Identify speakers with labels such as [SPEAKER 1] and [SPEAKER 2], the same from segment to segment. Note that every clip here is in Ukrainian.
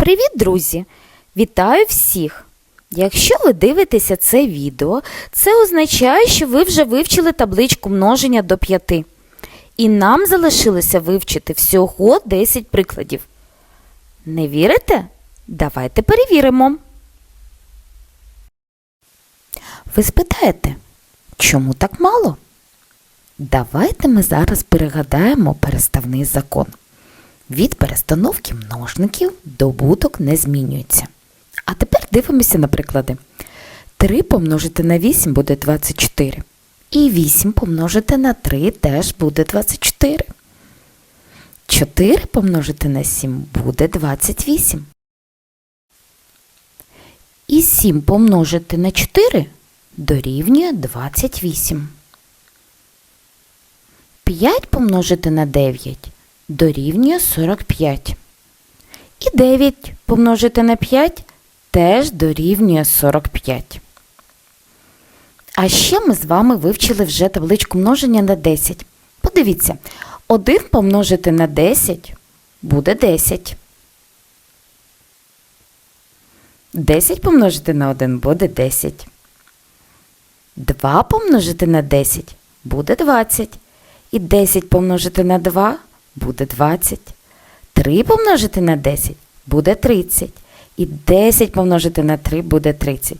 [SPEAKER 1] Привіт, друзі! Вітаю всіх! Якщо ви дивитеся це відео, це означає, що ви вже вивчили табличку множення до 5. І нам залишилося вивчити всього 10 прикладів. Не вірите? Давайте перевіримо. Ви спитаєте, чому так мало? Давайте ми зараз перегадаємо переставний закон. Від перестановки множників добуток не змінюється. А тепер дивимося на приклади. 3 помножити на 8 буде 24. І 8 помножити на 3 теж буде 24. 4 помножити на 7 буде 28. І 7 помножити на 4 дорівнює 28. 5 помножити на 9 дорівнює 45. І 9 помножити на 5 теж дорівнює 45. А ще ми з вами вивчили вже табличку множення на 10. Подивіться, 1 помножити на 10 буде 10. 10 помножити на 1 буде 10. 2 помножити на 10 буде 20. І 10 помножити на 2 буде 20. 3 помножити на 10 буде 30. І 10 помножити на 3 буде 30.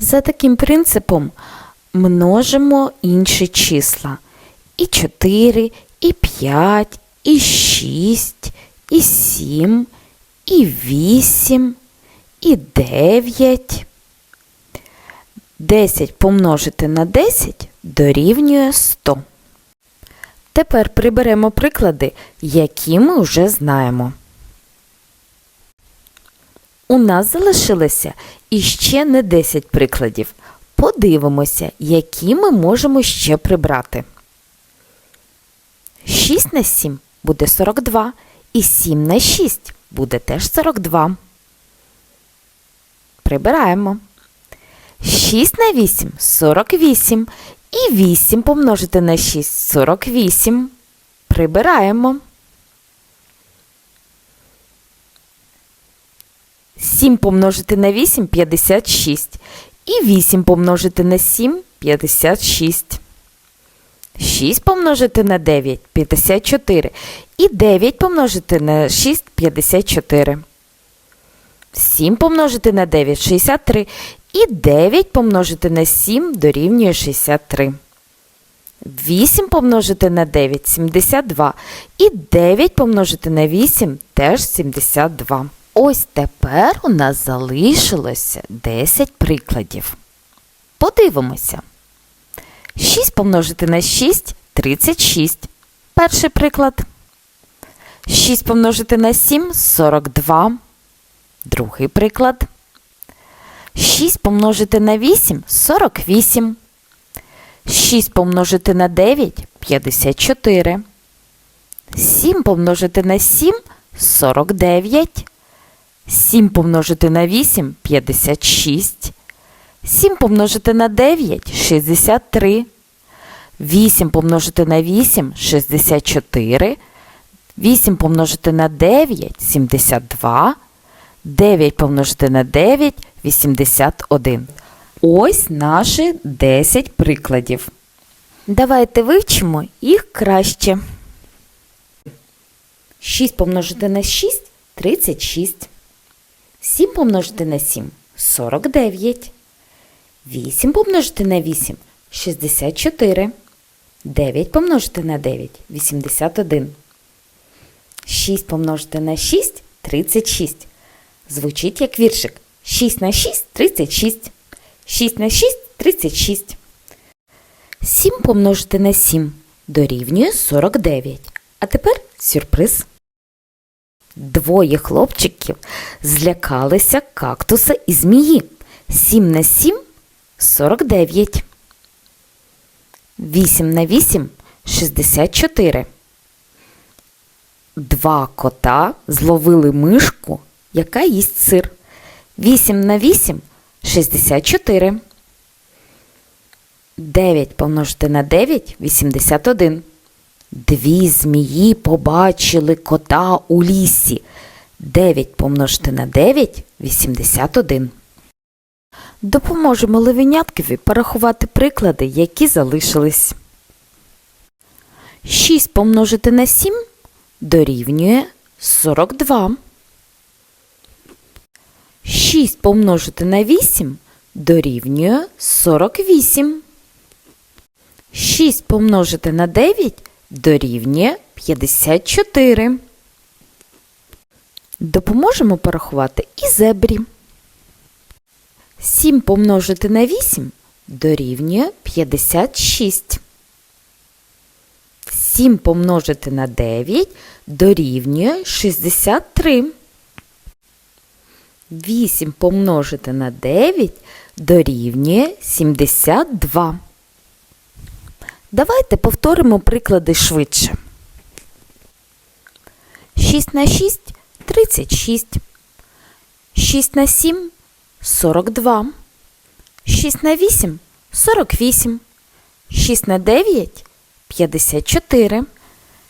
[SPEAKER 1] За таким принципом множимо інші числа. І 4, і 5, і 6, і 7, і 8, і 9. 10 помножити на 10 дорівнює 100. Тепер приберемо приклади, які ми вже знаємо. У нас залишилося іще не 10 прикладів. Подивимося, які ми можемо ще прибрати. 6 на 7 буде 42, і 7 на 6 буде теж 42. Прибираємо. 6 на 8 48. І 8 помножити на 6 48. Прибираємо. 7 помножити на 8 56. І 8 помножити на 7 56. 6 помножити на 9 54. І 9 помножити на 6 54. 7 помножити на 9 63. І 9 помножити на 7 дорівнює 63. 8 помножити на 9 72. І 9 помножити на 8 теж 72. Ось тепер у нас залишилося 10 прикладів. Подивимося. 6 помножити на 6 36. Перший приклад. 6 помножити на 7 42. Другий приклад. 6 помножити на 8 48. 6 помножити на 9 54. 7 помножити на 7 49. 7 помножити на 8 56. 7 помножити на 9 63. 8 помножити на 8 64. 8 помножити на 9 72. 9 помножити на 9 81. Ось наші 10 прикладів. Давайте вивчимо їх краще. 6 помножити на 6 36. 7 помножити на 7 49. 8 помножити на 8 64. 9 помножити на 9 81. 6 помножити на 6 36. Звучить як віршик. 6 на 6 36. 6 на 6 36. 7 помножити на 7 дорівнює 49. А тепер сюрприз. Двоє хлопчиків злякалися кактуса і змії. 7 на 7 49. 8 на 8 64. Два кота зловили мишку, яка їсть сир. 8 на 8 64. 9 помножити на 9 81. Дві змії побачили кота у лісі. 9 помножити на 9 – 81. Допоможемо левеняткові порахувати приклади, які залишились. 6 помножити на 7 дорівнює 42. 6 помножити на 8 дорівнює 48. 6 помножити на 9 дорівнює 54. Допоможемо порахувати і зебрі. 7 помножити на 8 дорівнює 56. 7 помножити на 9 дорівнює 63. 8 помножити на 9 дорівнює 72. Давайте повторимо приклади швидше. 6 на 6 – 36. 6 на 7 – 42. 6 на 8 – 48. 6 на 9 – 54.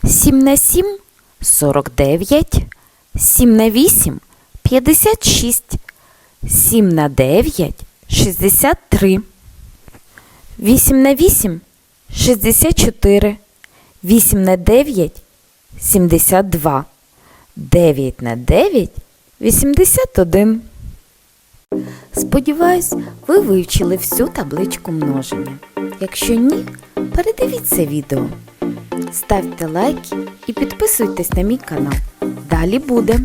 [SPEAKER 1] 7 на 7 – 49. 7 на 8 – 56. 7 на 9 – 63. 8 на 8 – 64. 8 на 9 – 72. 9 на 9 – 81. Сподіваюсь, ви вивчили всю табличку множення. Якщо ні, передивіться відео. Ставте лайки і підписуйтесь на мій канал. Далі буде.